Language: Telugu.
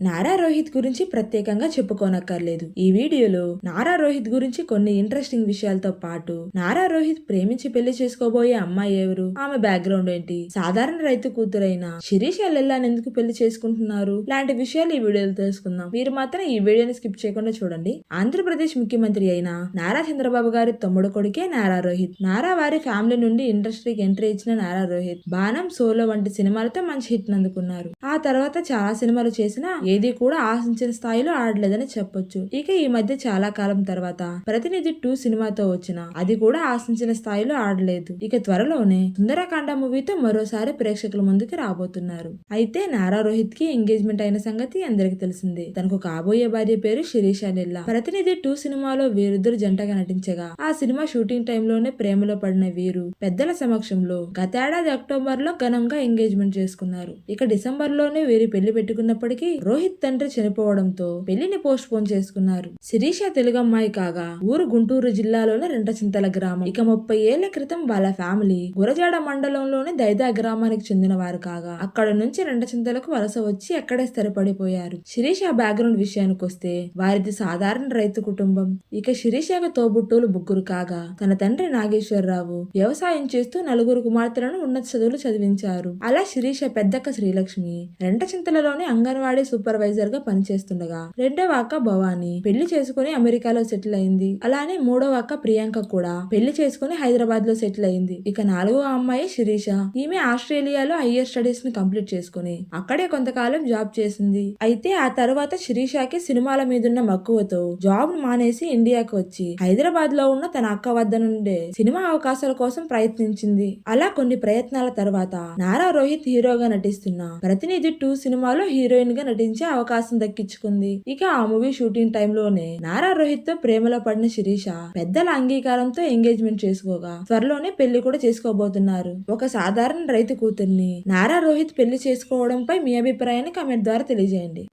నారా రోహిత్ గురించి ప్రత్యేకంగా చెప్పుకోనక్కర్లేదు. ఈ వీడియోలో నారా రోహిత్ గురించి కొన్ని ఇంట్రెస్టింగ్ విషయాలతో పాటు నారా రోహిత్ ప్రేమించి పెళ్ళి చేసుకోబోయే అమ్మాయి ఎవరు? ఆమె బ్యాక్గ్రౌండ్ ఏంటి? సాధారణ రైతు కూతురైన శిరీష్ ఎల్లెల్లాని ఎందుకు పెళ్ళి చేసుకుంటున్నారు? లాంటి విషయాలు ఈ వీడియోలో తెలుసుకుందాం. మీరు మాత్రం ఈ వీడియోని స్కిప్ చేయకుండా చూడండి. ఆంధ్రప్రదేశ్ ముఖ్యమంత్రి అయిన నారా చంద్రబాబు గారి తమ్ముడు కొడుకే నారా రోహిత్. నారా వారి ఫ్యామిలీ నుండి ఇండస్ట్రీకి ఎంట్రీ ఇచ్చిన నారా రోహిత్ బాణం సోలో వంటి సినిమాలతో మంచి హిట్ అందుకున్నారు ఆ తర్వాత చాలా సినిమాలు చేసినా ఏది కూడా ఆశించిన స్థాయిలో ఆడలేదని చెప్పొచ్చు. ఇక ఈ మధ్య చాలా కాలం తర్వాత ప్రతినిధి టూ సినిమాతో వచ్చిన అది కూడా ఆశించిన స్థాయిలో ఆడలేదు. ఇక త్వరలోనే సుందరకాండ మూవీతో మరోసారి ప్రేక్షకుల ముందుకు రాబోతున్నారు. అయితే నారా రోహిత్కి ఎంగేజ్మెంట్ అయిన సంగతి అందరికి తెలిసిందే. తనకు కాబోయే భార్య పేరు శిరీష నిల్లా. ప్రతినిధి టూ సినిమాలో వీరిద్దరు జంటగా నటించగా ఆ సినిమా షూటింగ్ టైంలోనే ప్రేమలో పడిన వీరు పెద్దల సమక్షంలో గతేడాది అక్టోబర్లో ఘనంగా ఎంగేజ్మెంట్ చేసుకున్నారు. ఇక డిసెంబర్లోనే వీరి పెళ్ళి పెట్టుకున్నప్పటికీ రోహిత్ తండ్రి చనిపోవడంతో పెళ్ళిని పోస్ట్ పోన్ చేసుకున్నారు. శిరీష తెలుగు అమ్మాయి కాగా ఊరు గుంటూరు జిల్లాలోని రెంటచింతల గ్రామం. ఇక ముప్పై ఏళ్ళ క్రితం వాళ్ళ ఫ్యామిలీ గురజాడ మండలంలోని దైదా గ్రామానికి చెందిన వారు కాగా అక్కడ నుంచి రెంటచింతలకు వలస వచ్చి అక్కడే స్థిరపడిపోయారు. శిరీష బ్యాక్గ్రౌండ్ విషయానికి వస్తే వారిది సాధారణ రైతు కుటుంబం. ఇక శిరీషకు తోబుట్టూలు ముగ్గురు కాగా తన తండ్రి నాగేశ్వరరావు వ్యవసాయం చేస్తూ నలుగురు కుమార్తెలను ఉన్నత చదువులు చదివించారు. అలా శిరీష పెద్దక్క శ్రీలక్ష్మి రెంటచింతలలోని అంగన్వాడీ సూపర్వైజర్గా పనిచేస్తుండగా రెండవ అక్క భవానీ పెళ్ళి చేసుకుని అమెరికాలో సెటిల్ అయింది. అలానే మూడవ అక్క ప్రియాంక కూడా పెళ్ళి చేసుకుని హైదరాబాద్లో సెటిల్ అయింది. ఇక నాలుగో అమ్మాయి శిరీష. ఈమె ఆస్ట్రేలియాలో హయ్యర్ స్టడీస్ని కంప్లీట్ చేసుకుని అక్కడే కొంతకాలం జాబ్ చేసింది. అయితే ఆ తర్వాత శిరీషకి సినిమాల మీదున్న మక్కువతో జాబ్ మానేసి ఇండియాకు వచ్చి హైదరాబాద్లో ఉన్న తన అక్క వద్ద నుండే సినిమా అవకాశాల కోసం ప్రయత్నించింది. అలా కొన్ని ప్రయత్నాల తర్వాత నారా రోహిత్ హీరోగా నటిస్తున్న ప్రతినిధి టూ సినిమాలో హీరోయిన్గా నటించే అవకాశం దక్కించుకుంది. ఇక ఆ మూవీ షూటింగ్ టైంలోనే నారా రోహిత్తో ప్రేమలో పడిన శిరీష పెద్దల అంగీకారంతో ఎంగేజ్మెంట్ చేసుకోగా త్వరలోనే పెళ్ళి కూడా చేసుకోబోతున్నారు. ఒక సాధారణ రైతు కూతుర్ని నారా రోహిత్ పెళ్ళి చేసుకోవడంపై మీ అభిప్రాయాన్ని కామెంట్ ద్వారా తెలియజేయండి.